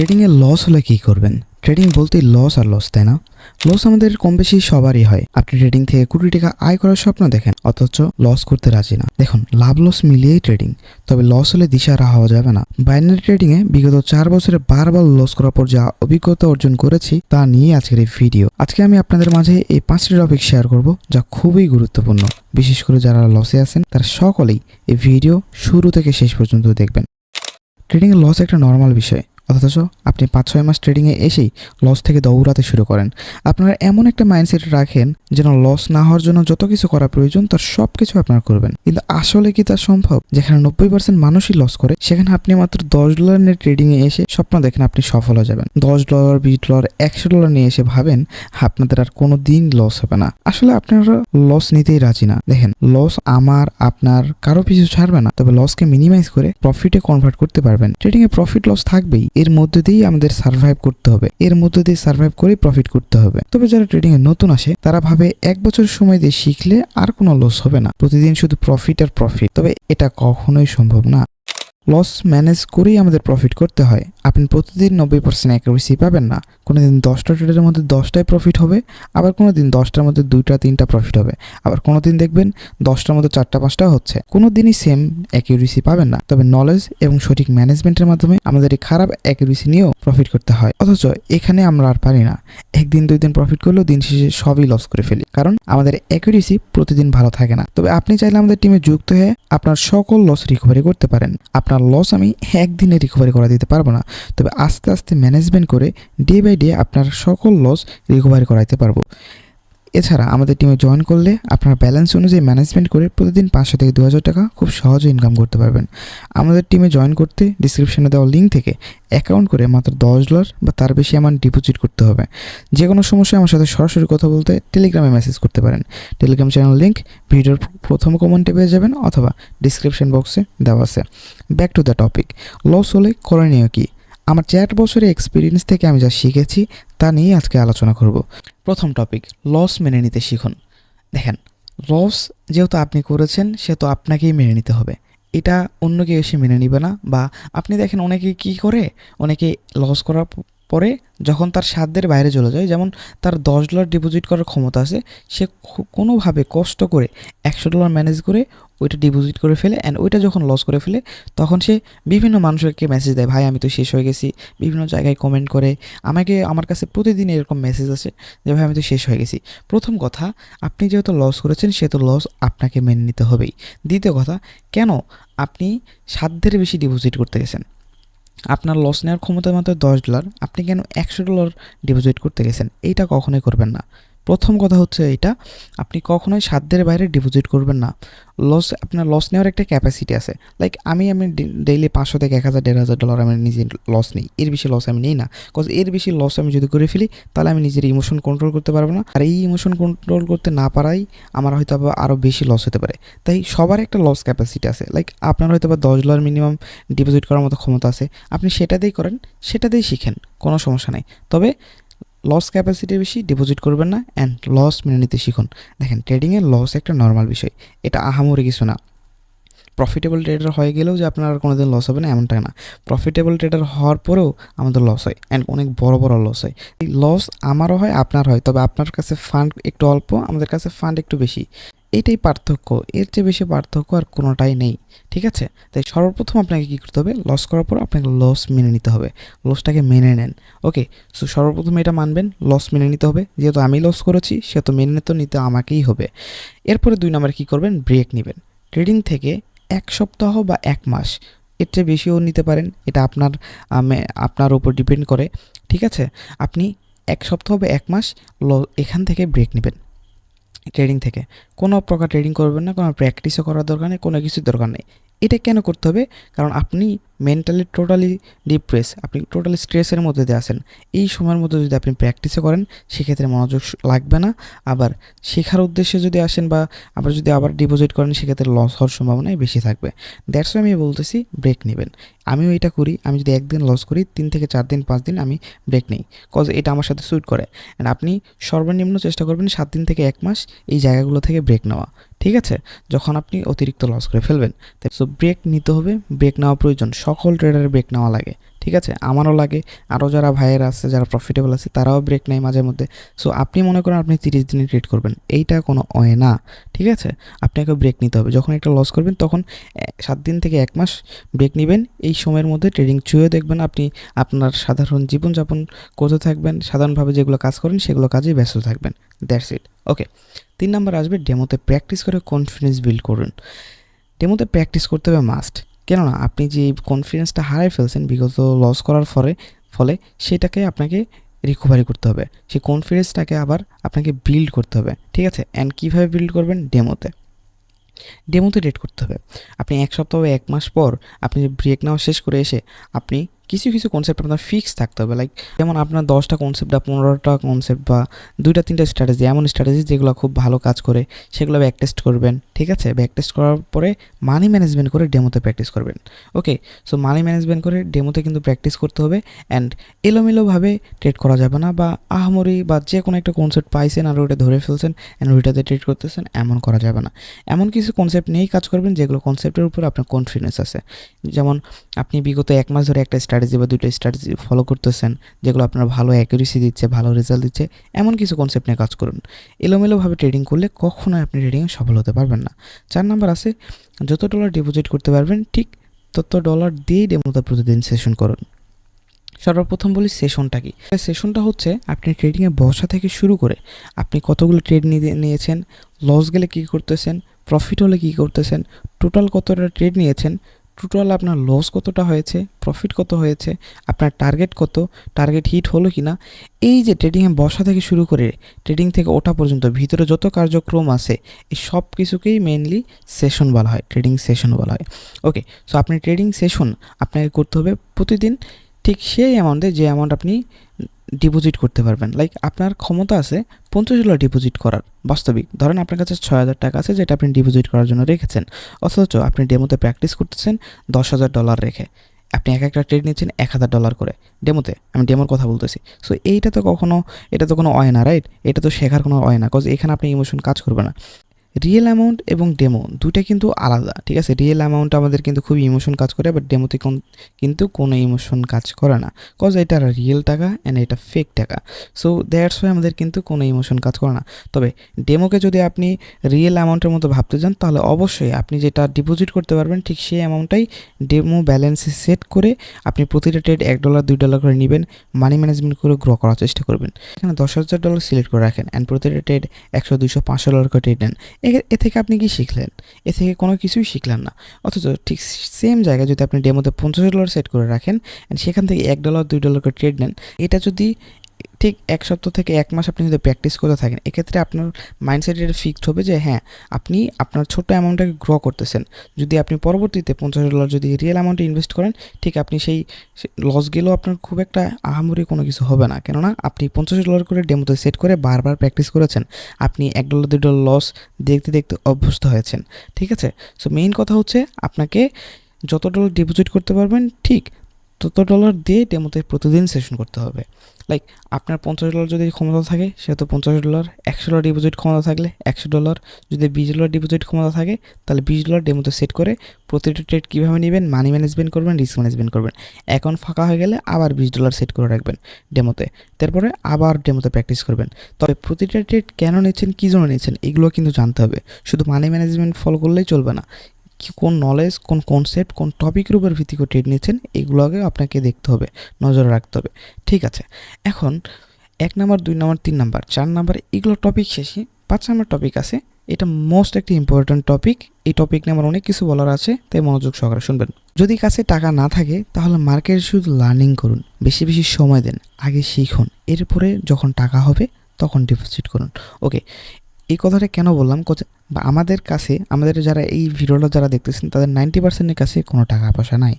ট্রেডিংয়ে loss হলে কি করবেন? ট্রেডিং বলতেই লস আর লস তাই না? লস আমাদের কম বেশি সবারই হয়। আপনি ট্রেডিং থেকে কোটি টাকা আয় করার স্বপ্ন দেখেন, অথচ লস করতে রাজি না। দেখুন লাভ লস মিলিয়েই ট্রেডিং তবে লস হলে দিশারা হওয়া যাবে না। বাইনারি ট্রেডিংয়ে বিগত চার বছরে বারবার লস করার পর যা অভিজ্ঞতা অর্জন করেছি, তা নিয়ে আজকের এই ভিডিও আজকে আমি আপনাদের মাঝে এই পাঁচটি টপিক শেয়ার করব, যা খুবই গুরুত্বপূর্ণ। বিশেষ করে যারা লসে আছেন, তারা সকলেই এই ভিডিও শুরু থেকে শেষ পর্যন্ত দেখবেন। ট্রেডিংয়ে লস একটা নর্মাল বিষয়। অথচ আপনি পাঁচ ছয় মাস ট্রেডিংয়ে এসেই লস থেকে দৌড়াতে শুরু করেন। আপনারা এমন একটা মাইন্ডসেট রাখেন যেন লস না হওয়ার জন্য যত কিছু করা প্রয়োজন, তার সব কিছু আপনারা করবেন। কিন্তু আসলে কি তা সম্ভব? যেখানে নব্বই পার্সেন্ট মানুষই লস করে, সেখানে আপনি মাত্র দশ ডলার নিয়ে ট্রেডিংয়ে এসে স্বপ্ন দেখেন আপনি সফল হয়ে যাবেন। দশ ডলার বিশ ডলার একশো ডলার নিয়ে এসে ভাবেন, আপনাদের আর কোনো দিন লস হবে না। আসলে আপনারা লস নিতেই রাজি না। দেখেন লস আমার, আপনার, কারও পিছু ছাড়বে না। তবে লসকে মিনিমাইজ করে প্রফিটে কনভার্ট করতে পারবেন। ট্রেডিংয়ে প্রফিট লস থাকবেই। এর মধ্যে দিয়েই আমাদের সার্ভাইভ করতে হবে। এর মধ্যে দিয়ে সার্ভাইভ করে প্রফিট করতে হবে। তবে যারা ট্রেডিং এ নতুন আসে, তারা ভাবে এক বছর সময় দিয়ে শিখলে আর কোনো লস হবে না। প্রতিদিন শুধু প্রফিট আর প্রফিট তবে এটা কখনোই সম্ভব না। লস ম্যানেজ করেই আমাদের প্রফিট করতে হয়। আপনি প্রতিদিন নব্বই পার্সেন্ট অ্যাকুরেসি পাবেন না। কোনো দিন দশটা ট্রেডের মধ্যে দশটায় প্রফিট হবে, আবার কোনো দিন দশটার মধ্যে দুইটা, তিনটা প্রফিট হবে। আবার কোনো দিন দেখবেন দশটার মধ্যে চারটা, পাঁচটা হচ্ছে। কোনো দিনই সেম অ্যাকিউরেসি পাবেন না। তবে নলেজ এবং সঠিক ম্যানেজমেন্টের মাধ্যমে আমাদের এই খারাপ অ্যাকিউরেসি নিয়েও প্রফিট করতে হয়। অথচ এখানে আমরা আর পারি না। একদিন, দুই দিন প্রফিট করলেও দিন শেষে সবই লস করে ফেলি। কারণ আমাদের অ্যাকিউরেসি প্রতিদিন ভালো থাকে না। তবে আপনি চাইলে আমাদের টিমে যুক্ত হয়ে আপনার সকল লস রিকভারি করতে পারেন। আপনার লস আমি একদিনে রিকভারি করা দিতে পারব না। তবে আস্তে আস্তে ম্যানেজমেন্ট করে ডে বাই ডে আপনার সকল লস রিকভারি করাইতে পারব। এছাড়া আমাদের টিমে জয়েন করলে আপনার ব্যালেন্স অনুযায়ী ম্যানেজমেন্ট করে প্রতিদিন পাঁচশো থেকে দু হাজার টাকা খুব সহজে ইনকাম করতে পারবেন। আমাদের টিমে জয়েন করতে ডিসক্রিপশনে দেওয়া লিঙ্ক থেকে অ্যাকাউন্ট করে মাত্র দশ ডলার বা তার বেশি অ্যামাউন্ট ডিপোজিট করতে হবে। যে কোনো সমস্যায় আমার সাথে সরাসরি কথা বলতে টেলিগ্রামে মেসেজ করতে পারেন। টেলিগ্রাম চ্যানেল লিঙ্ক ভিডিওর প্রথম কমেন্টে পেয়ে যাবেন অথবা ডিসক্রিপশন বক্সে দেওয়া আছে। Back to the topic loss হলে করণীয় কী? আমার চার বছরে এক্সপিরিয়েন্স থেকে আমি যা শিখেছি, তা নিয়ে আজকে আলোচনা করব। প্রথম টপিক লস মেনে নিতে শিখুন। দেখেন লস যেহেতু আপনি করেছেন সে তো আপনাকেই মেনে নিতে হবে। এটা অন্য কেউ এসে মেনে নিবে না, বা আপনি দেখেন অনেকে কি করে? অনেকে লস করার পরে যখন তার সাধ্যের বাইরে চলে যায়, যেমন তার দশ ডলার ডিপোজিট করার ক্ষমতা আছে, সে কোনোভাবে কষ্ট করে একশো ডলার ম্যানেজ করে ওইটা ডিপোজিট করে ফেলে অ্যান্ড ওইটা যখন লস করে ফেলে, তখন সে বিভিন্ন মানুষকে মেসেজ দেয়, ভাই, আমি তো শেষ হয়ে গেছি। বিভিন্ন জায়গায় কমেন্ট করে। আমাকে, আমার কাছে প্রতিদিন এরকম মেসেজ আসে যে, ভাই, আমি তো শেষ হয়ে গেছি। প্রথম কথা, আপনি যেহেতু লস করেছেন, সেহেতু লস আপনাকে মেনে নিতে হবেই। দ্বিতীয় কথা, কেন আপনি সাধ্যের বেশি ডিপোজিট করতে গেছেন? আপনার লস নেওয়ার ক্ষমতা মাত্র দশ ডলার আপনি কেন একশো ডলার ডিপোজিট করতে গেছেন? এইটা কখনোই করবেন না। প্রথম কথা হচ্ছে এটা আপনি কখনোই সাধ্যের বাইরে ডিপোজিট করবেন না। লস আপনার লস নেওয়ার একটা ক্যাপাসিটি আছে। লাইক আমি আমি ডেইলি পাঁচশো থেকে এক হাজার, দেড় হাজার ডলার আমি নিজে লস নিই। এর বেশি লস আমি নিই না। কজ এর বেশি লস আমি যদি করে ফেলি, তাহলে আমি নিজের ইমোশন কন্ট্রোল করতে পারব না। আর এই ইমোশন কন্ট্রোল করতে না পারাই আমার হয়তো আবার আরও বেশি লস হতে পারে। তাই সবার একটা লস ক্যাপাসিটি আছে। লাইক আপনার হয়তো বা দশ ডলার মিনিমাম ডিপোজিট করার মতো ক্ষমতা আছে। আপনি সেটাতেই করেন, সেটাতেই শিখেন, কোনো সমস্যা নেই। তবে লস ক্যাপাসিটি বেশি ডিপোজিট করবেন না অ্যান্ড লস মেনে নিতে শিখুন। দেখেন ট্রেডিংয়ে লস একটা নর্মাল বিষয়। এটা আহামরি কিছু না। প্রফিটেবল ট্রেডার হয়ে গেলেও যে আপনার কোনো দিন লস হবে না, এমনটা না। প্রফিটেবল ট্রেডার হওয়ার পরেও আমাদের লস হয় অ্যান্ড অনেক বড় বড় লস হয়। এই লস আমারও হয়, আপনার হয়, তবে আপনার কাছে ফান্ড একটু অল্প, আমাদের কাছে ফান্ড একটু বেশি। এটাই পার্থক্য। এর চেয়ে বেশি পার্থক্য আর কোনোটাই নেই, ঠিক আছে? তাই সর্বপ্রথম আপনাকে কী করতে হবে? লস করার পর আপনাকে লস মেনে নিতে হবে। লসটাকে মেনে নেন। ওকে সো সর্বপ্রথম এটা মানবেন লস মেনে নিতে হবে। যেহেতু আমি লস করেছি সেহেতু মেনে তো নিতে আমাকেই হবে। এরপরে দুই নম্বরে কী করবেন? ব্রেক নেবেন। ট্রেডিং থেকে এক সপ্তাহ বা এক মাস, এর চেয়ে বেশিও নিতে পারেন। এটা আপনার আপনার উপর ডিপেন্ড করে, ঠিক আছে? আপনি এক সপ্তাহ বা এক মাস এখান থেকে ব্রেক নেবেন। ট্রেডিং থেকে। কোনো প্রকার ট্রেডিং করবেন না, কোনো প্র্যাকটিসও করার দরকার নেই, কোনো কিছুর দরকার নেই। এটা কেন করতে হবে? কারণ আপনি মেন্টালি টোটালি ডিপ্রেস আপনি টোটালি স্ট্রেসের মধ্যে দিয়ে আসেন এই সময়ের মধ্যে যদি আপনি প্র্যাকটিসও করেন, সেক্ষেত্রে মনোযোগ লাগবে না। আবার শেখার উদ্দেশ্যে যদি আসেন বা আবার যদি আবার ডিপোজিট করেন, সেক্ষেত্রে লস হওয়ার সম্ভাবনাই বেশি থাকবে। দ্যাটস আমি বলতেছি ব্রেক নেবেন। আমিও এটা করি, আমি যদি একদিন লস করি, তিন থেকে চার দিন, পাঁচ দিন আমি ব্রেক নেই। কজ এটা আমার সাথে স্যুট করে। অ্যান্ড আপনি সর্বনিম্ন চেষ্টা করবেন সাত দিন থেকে এক মাস এই জায়গাগুলো থেকে ব্রেক নেওয়া। ঠিক আছে? যখন আপনি অতিরিক্ত লস করে ফেলবেন। সো ব্রেক নিতে হবে ব্রেক নেওয়া প্রয়োজন। সকল ট্রেডারের ব্রেক নেওয়া লাগে। ঠিক আছে? আমারও লাগে। আরও যারা ভাইয়ের আছে, যারা প্রফিটেবল আছে, তারাও ব্রেক নেয় মাঝে মধ্যে। সো আপনি মনে করেন আপনি তিরিশ দিনে ট্রেড করবেন। এইটা কোনো অয় না। ঠিক আছে? আপনাকে ব্রেক নিতে হবে। যখন একটা লস করবেন, তখন সাত দিন থেকে এক মাস ব্রেক নেবেন। এই সময়ের মধ্যে ট্রেডিং চুয়ে দেখবেন আপনি আপনার সাধারণ জীবনযাপন করতে থাকবেন। সাধারণভাবে যেগুলো কাজ করেন, সেগুলো কাজেই ব্যস্ত থাকবেন। দ্যাটস ইট ওকে তিন নাম্বার আসবে ডেমোতে প্র্যাকটিস করে কনফিডেন্স বিল্ড করুন। ডেমোতে প্র্যাকটিস করতে হবে মাস্ট কেননা আপনি যে কনফিডেন্সটা হারাই ফেলছেন বিগত লস করার ফলে ফলে সেটাকে আপনাকে রিকভারি করতে হবে। সেই কনফিডেন্সটাকে আবার আপনাকে বিল্ড করতে হবে। ঠিক আছে? অ্যান্ড কীভাবে বিল্ড করবেন? ডেমোতে। ডেমোতে রেড করতে হবে। আপনি এক সপ্তাহ এক মাস পর আপনি ব্রেক নেওয়া শেষ করে এসে আপনি কিছু কিছু কনসেপ্ট আপনার ফিক্স থাকতে হবে। লাইক যেমন আপনার দশটা কনসেপ্ট বা পনেরোটা কনসেপ্ট বা দুইটা, তিনটা স্ট্র্যাটেজি এমন স্ট্র্যাটেজি যেগুলো খুব ভালো কাজ করে, সেগুলো ব্যাক টেস্ট করবেন, ঠিক আছে? ব্যাক টেস্ট করার পরে মানি ম্যানেজমেন্ট করে ডেমোতে প্র্যাকটিস করবেন। ওকে সো মানি ম্যানেজমেন্ট করে ডেমোতে কিন্তু প্র্যাকটিস করতে হবে অ্যান্ড এলোমেলোভাবে ট্রেড করা যাবে না বা আহামরি বা যে কোনো একটা কনসেপ্ট পাইছেন আর ওইটা ধরে ফেলছেন অ্যান্ড ওইটাতে ট্রেড করতেছেন, এমন করা যাবে না। এমন কিছু কনসেপ্ট নিয়েই কাজ করবেন যেগুলো কনসেপ্টের উপর আপনার কনফিডেন্স আছে। যেমন আপনি বিগত এক মাস ধরে একটা স্ট্র্যাটেজি বা দুটো স্ট্র্যাটেজি ফলো করতেছেন, যেগুলো আপনার ভালো অ্যাকুরেসি দিচ্ছে, ভালো রেজাল্ট দিচ্ছে, এমন কিছু কনসেপ্ট নিয়ে কাজ করুন। এলোমেলোভাবে ট্রেডিং করলে কখনোই আপনি ট্রেডিংয়ে সফল হতে পারবেন না। চার নাম্বার আছে, যত ডলার ডিপোজিট করতে পারবেন, ঠিক তত ডলার দিয়েই ডেমোতে প্রতিদিন সেশন করুন। সর্বপ্রথম বলি সেশনটা কি? সেশনটা হচ্ছে আপনি ট্রেডিংয়ে বসা থেকে শুরু করে আপনি কতগুলো ট্রেড নিয়ে নিয়েছেন লস গেলে কী করতেছেন প্রফিট হলে কী করতেছেন টোটাল কতটা ট্রেড নিয়েছেন টোটাল আপনার লস কতটা হয়েছে প্রফিট কত হয়েছে, আপনার টার্গেট কত টার্গেট হিট হলো কি না এই যে ট্রেডিংয়ে বসা থেকে শুরু করে ট্রেডিং থেকে ওঠা পর্যন্ত, ভিতরে যত কার্যক্রম আছে, এই সব কিছুকেই মেনলি সেশন বলা হয় ট্রেডিং সেশন বলা হয়। ওকে সো আপনি ট্রেডিং সেশন আপনাকে করতে হবে প্রতিদিন, ঠিক সেই অ্যামাউন্টে যে অ্যামাউন্ট আপনি ডিপোজিট করতে পারবেন। লাইক আপনার ক্ষমতা আছে পঞ্চাশ ডলার ডিপোজিট করার, বাস্তবিক। ধরেন আপনার কাছে ছয় হাজার টাকা আছে, যেটা আপনি ডিপোজিট করার জন্য রেখেছেন। অথচ আপনি ডেমোতে প্র্যাকটিস করতেছেন দশ হাজার ডলার রেখে। আপনি এক একটা ট্রেড নিচ্ছেন এক হাজার ডলার করে। ডেমোতে আমি ডেমোর কথা বলতেছি। সো এইটা তো কখনো, এটা তো কোনো অয় না রাইট এটা তো শেখার কোনো অয় না কজ এখানে আপনি ইমোশন কাজ করবে না। রিয়েল অ্যামাউন্ট এবং ডেমো দুটা কিন্তু আলাদা, ঠিক আছে? রিয়েল অ্যামাউন্ট আমাদের কিন্তু খুবই ইমোশন কাজ করে বাট ডেমোতে কিন্তু কোনো ইমোশন কাজ করে না। কজ এটা রিয়েল টাকা অ্যান্ড এটা ফেক টাকা। সো দ্যাটস ওয়াই আমাদের কিন্তু কোনো ইমোশন কাজ করে না। তবে ডেমোকে যদি আপনি রিয়েল অ্যামাউন্টের মতো ভাবতে চান তাহলে অবশ্যই আপনি যেটা ডিপোজিট করতে পারবেন, ঠিক সেই অ্যামাউন্টটাই ডেমো ব্যালেন্সে সেট করে আপনি প্রতিটা ট্রেড এক ডলার দুই ডলার করে নেবেন মানি ম্যানেজমেন্ট করে গ্রো করার চেষ্টা করবেন। এখানে দশ হাজার ডলার সিলেক্ট করে রাখেন অ্যান্ড প্রতিটা ট্রেড একশো, দুইশো, পাঁচশো ডলার করে ট্রেড নেন। এ- থেকে আপনি কি শিখলেন? এ থেকে কোনো কিছুই শিখলেন না। অথচ ঠিক সেম জায়গায় যদি আপনি ডেমোতে পঞ্চাশ ডলার সেট করে রাখেন অ্যান্ড সেখান থেকে এক ডলার দুই ডলার করে ট্রেড নেন, এটা যদি ঠিক এক সপ্তাহ থেকে এক মাস আপনি যদি প্র্যাকটিস করতে থাকেন, এক্ষেত্রে আপনার মাইন্ডসেট এটা ফিক্সড হবে যে হ্যাঁ আপনি আপনার ছোট্ট অ্যামাউন্টটাকে গ্রো করতেছেন। যদি আপনি পরবর্তীতে পঞ্চাশ ডলার যদি রিয়েল অ্যামাউন্টে ইনভেস্ট করেন, ঠিক আপনি সেই লস গেলেও আপনার খুব একটা আহামরি কোনো কিছু হবে না। কেননা আপনি পঞ্চাশ ডলার করে ডেমোতে সেট করে বারবার প্র্যাকটিস করেছেন। আপনি এক ডলার দুই ডলার লস দেখতে দেখতে অভ্যস্ত হয়েছেন। ঠিক আছে? সো মেইন কথা হচ্ছে আপনাকে যত ডলার ডিপোজিট করতে পারবেন, ঠিক তত ডলার দিয়ে ডেমোতে প্রতিদিন সেশন করতে হবে। লাইক আপনার পঞ্চাশ ডলার যদি ক্ষমতা থাকে সেহেতু পঞ্চাশ ডলার একশো ডলার ডিপোজিট ক্ষমতা থাকলে একশো ডলার যদি বিশ ডলার ডিপোজিট ক্ষমতা থাকে, তাহলে বিশ ডলার ডেমোতে সেট করে প্রতিটা ট্রেড কীভাবে নেবেন মানি ম্যানেজমেন্ট করবেন রিস্ক ম্যানেজমেন্ট করবেন। অ্যাকাউন্ট ফাঁকা হয়ে গেলে আবার বিশ ডলার সেট করে রাখবেন ডেমোতে তারপরে আবার ডেমোতে প্র্যাকটিস করবেন। তবে প্রতিটা ট্রেড কেন নিচ্ছেন, কী জন্য নিচ্ছেন, এগুলো কিন্তু জানতে হবে। শুধু মানি ম্যানেজমেন্ট ফলো করলেই চলবে না। কি কোন নলেজ কোন কনসেপ্ট কোন টপিকের উপর ভিত্তি করে ট্রেড নিচ্ছেন এগুলোকে আপনাকে দেখতে হবে, নজরে রাখতে হবে। ঠিক আছে, এখন এক নাম্বার, দুই নাম্বার, তিন নাম্বার, চার নাম্বার, এগুলো টপিক শেষে পাঁচ নাম্বার টপিক আছে। এটা মোস্ট একটি ইম্পর্ট্যান্ট টপিক এই টপিক নিয়ে আমার অনেক কিছু বলার আছে, তাই মনোযোগ সহকারে শুনবেন। যদি কাছে টাকা না থাকে, তাহলে মার্কেট শুধু লার্নিং করুন, বেশি বেশি সময় দেন, আগে শিখুন, এরপরে যখন টাকা হবে, তখন ডিপোজিট করুন। ওকে এই কথাটা কেন বললাম? বা আমাদের কাছে, আমাদের যারা এই ভিডিওটা যারা দেখতেছেন, তাদের নাইনটি পার্সেন্টের কাছে কোনো টাকা পয়সা নাই।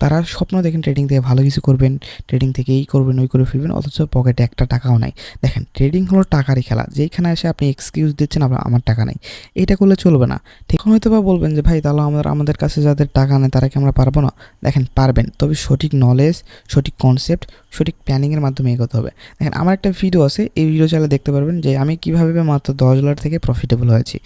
তারা স্বপ্ন দেখেন ট্রেডিং থেকে ভালো কিছু করবেন ট্রেডিং থেকে এই করবেন, ওই করে ফেলবেন, অথচ পকেটে একটা টাকাও নাই। দেখেন ট্রেডিং হলো টাকারই খেলা যেখানে এসে আপনি এক্সকিউজ দিচ্ছেন, আপনার, আমার টাকা নাই। এটা করলে চলবে না। ঠিক হয়তো বা বলবেন যে, ভাই, তাহলে আমাদের আমাদের কাছে যাদের টাকা নেই, তারা কি আমরা পারব না? দেখেন, পারবেন, তবে সঠিক নলেজ সঠিক কনসেপ্ট সঠিক প্ল্যানিংয়ের মাধ্যমে এগোতে হবে। দেখেন, আমার একটা ভিডিও আছে, এই ভিডিও চাইলে দেখতে পারবেন যে, আমি কীভাবে মাত্র দশ ডলার থেকে প্রফিটেবল হয়েছি।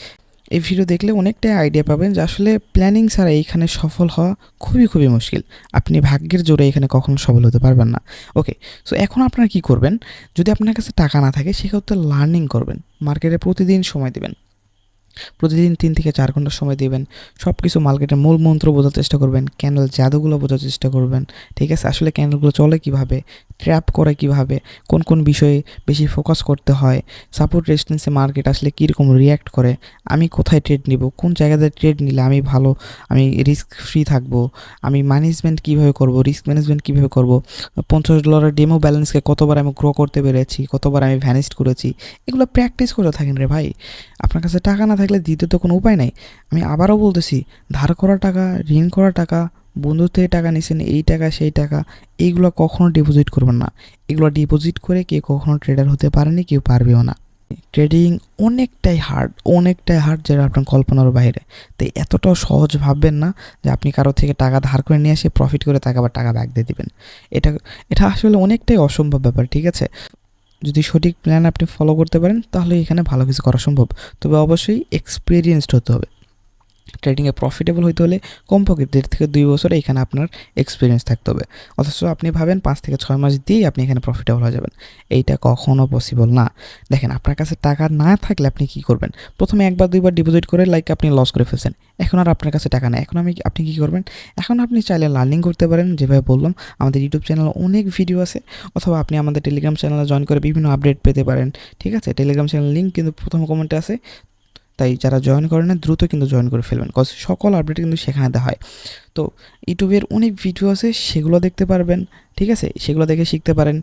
এই ভিডিও দেখলে অনেকটাই আইডিয়া পাবেন যে আসলে প্ল্যানিং ছাড়া এইখানে সফল হওয়া খুবই খুবই মুশকিল। আপনি ভাগ্যের জোরে এখানে কখনো সফল হতে পারবেন না। ওকে সো এখন আপনারা কি করবেন? যদি আপনার কাছে টাকা না থাকে, সেক্ষেত্রে লার্নিং করবেন। মার্কেটে প্রতিদিন সময় দিবেন। প্রতিদিন তিন থেকে চার ঘণ্টা সময় দেবেন। সব কিছু মার্কেটের মূল মন্ত্র বোঝার চেষ্টা করবেন ক্যান্ডেল জাদুগুলো বোঝার চেষ্টা করবেন, ঠিক আছে? আসলে ক্যান্ডেলগুলো চলে কীভাবে? ট্র্যাপ করে কীভাবে? কোন কোন বিষয়ে বেশি ফোকাস করতে হয়? সাপোর্ট রেজিস্ট্যান্সে মার্কেট আসলে কীরকম রিয়্যাক্ট করে? আমি কোথায় ট্রেড নিব? কোন জায়গাতে ট্রেড নিলে আমি ভালো? আমি রিস্ক ফ্রি থাকব? আমি ম্যানেজমেন্ট কীভাবে করব? রিস্ক ম্যানেজমেন্ট কীভাবে করব? পঞ্চাশ ডলারের ডেমো ব্যালেন্সকে কতবার আমি গ্রো করতে পেরেছি? কতবার আমি ভ্যানিস্ট করেছি? এগুলো প্র্যাকটিস করে থাকেন রে ভাই। আপনার কাছে টাকা না থাকলে দিতে তো কোনো উপায় নাই। আমি আবারও বলতেছি, ধার করা টাকা, ঋণ করা টাকা বন্ধুর থেকে টাকা নিছেন, এই টাকা, সেই টাকা, এইগুলো কখনো ডিপোজিট করবেন না। এগুলো ডিপোজিট করে কেউ কখনো ট্রেডার হতে পারেনি, কেউ পারবেও না। ট্রেডিং অনেকটাই হার্ড অনেকটাই হার্ড যেটা আপনার কল্পনার বাইরে। তাই এতটাও সহজ ভাববেন না যে আপনি কারও থেকে টাকা ধার করে নিয়ে এসে প্রফিট করে তাকে আবার টাকা ব্যাক দিয়ে দিবেন। এটা এটা আসলে অনেকটাই অসম্ভব ব্যাপার, ঠিক আছে? যদি সঠিক প্ল্যান আপনি ফলো করতে পারেন, তাহলে এখানে ভালো কিছু করা সম্ভব। তবে অবশ্যই এক্সপিরিয়েন্সড হতে হবে। ট্রেডিংয়ে প্রফিটেবল হইতে হলে কমপক্ষে দেড় থেকে দুই বছর এখানে আপনার এক্সপিরিয়েন্স থাকতে হবে। অথচ আপনি ভাবেন পাঁচ থেকে ছয় মাস দিয়েই আপনি এখানে প্রফিটেবল হয়ে যাবেন। এইটা কখনও পসিবল না। দেখেন, আপনার কাছে টাকা না থাকলে আপনি কি করবেন? প্রথমে একবার, দুইবার ডিপোজিট করে লাইক আপনি লস করে ফেলছেন। এখন আর আপনার কাছে টাকা নেই। এখন আমি আপনি কি করবেন? এখন আপনি চাইলে লার্নিং করতে পারেন। যেভাবে বললাম, আমাদের ইউটিউব চ্যানেলে অনেক ভিডিও আছে। অথবা আপনি আমাদের টেলিগ্রাম চ্যানেলে জয়েন করে বিভিন্ন আপডেট পেতে পারেন। ঠিক আছে? টেলিগ্রাম চ্যানেল লিঙ্ক কিন্তু প্রথম কমেন্টে আছে। তাই যারা জয়েন করে না দ্রুত কিন্তু জয়েন করে ফেলবেন। কজ সকল আপডেট কিন্তু সেখানে দেওয়া হয়। তো ইউটিউবের অনেক ভিডিও আছে, সেগুলো দেখতে পারবেন, ঠিক আছে? সেগুলো দেখে শিখতে পারেন।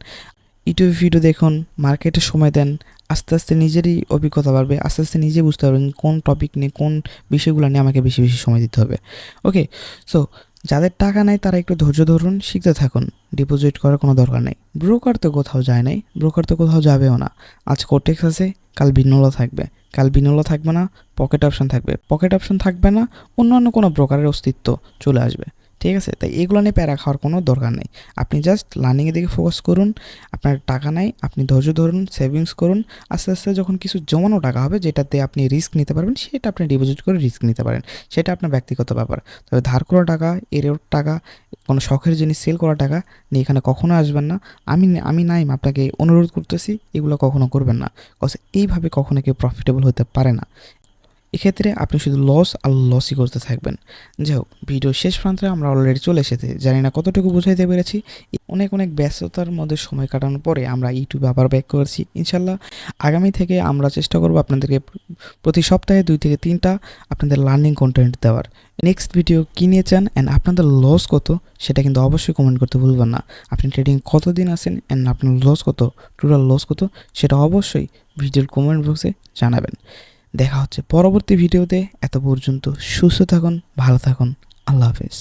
ইউটিউব ভিডিও দেখুন মার্কেটে সময় দেন, আস্তে আস্তে নিজেরই অভিজ্ঞতা বাড়বে, আস্তে আস্তে নিজে বুঝতে পারবেন কোন টপিক নিয়ে, কোন বিষয়গুলো নিয়ে আমাকে বেশি বেশি সময় দিতে হবে। ওকে সো যাদের টাকা নাই, তারা একটু ধৈর্য ধরুন, শিখতে থাকুন। ডিপোজিট করার কোনো দরকার নেই। ব্রোকার তো কোথাও যায় নাই ব্রোকার তো কোথাও যাবেও না। আজ কোটেক্স আছে, কাল বিনোলা থাকবে। কাল বিনোলা থাকবে না, পকেট অপশন থাকবে। পকেট অপশন থাকবে না, অন্যান্য কোনো ব্রোকারের অস্তিত্ব চলে আসবে। ঠিক আছে? তাই এগুলো নিয়ে প্যারা খাওয়ার কোনো দরকার নেই। আপনি জাস্ট লার্নিংয়ের দিকে ফোকাস করুন, আপনার টাকা নাই, আপনি ধৈর্য ধরুন সেভিংস করুন, আস্তে আস্তে যখন কিছু জমানো টাকা হবে, যেটাতে আপনি রিস্ক নিতে পারবেন, সেটা আপনি ডিপোজিট করে রিস্ক নিতে পারেন। সেটা আপনার ব্যক্তিগত ব্যাপার। তবে ধার করা টাকা এর টাকা, কোনো শখের জিনিস সেল করা টাকা নিয়ে এখানে কখনো আসবেন না। আমি আমি নাই আপনাকে অনুরোধ করতেছি, এগুলো কখনো করবেন না। কজ এইভাবে কখনো কেউ প্রফিটেবল হতে পারে না। এক্ষেত্রে আপনি শুধু লস আর লসই করতে থাকবেন। যাই হোক ভিডিও শেষ প্রান্তে আমরা অলরেডি চলে এসেছি। জানি না কতটুকু বোঝাইতে পেরেছি। অনেক অনেক ব্যস্ততার মধ্যে সময় কাটানোর পরে আমরা ইউটিউবে আবার ব্যাক করেছি। ইনশাল্লাহ আগামী থেকে আমরা চেষ্টা করব আপনাদেরকে প্রতি সপ্তাহে দুই থেকে তিনটা আপনাদের লার্নিং কন্টেন্ট দেওয়ার। নেক্সট ভিডিও কী নিয়ে চান অ্যান্ড আপনাদের লস কত, সেটা কিন্তু অবশ্যই কমেন্ট করতে ভুলবেন না। আপনি ট্রেডিং কতদিন আছেন অ্যান্ড আপনার লস কত টোটাল লস কত, সেটা অবশ্যই ভিডিওর কমেন্ট বক্সে জানাবেন। দেখা হচ্ছে পরবর্তী ভিডিওতে। এত পর্যন্ত সুস্থ থাকুন ভালো থাকুন। আল্লাহ হাফেজ।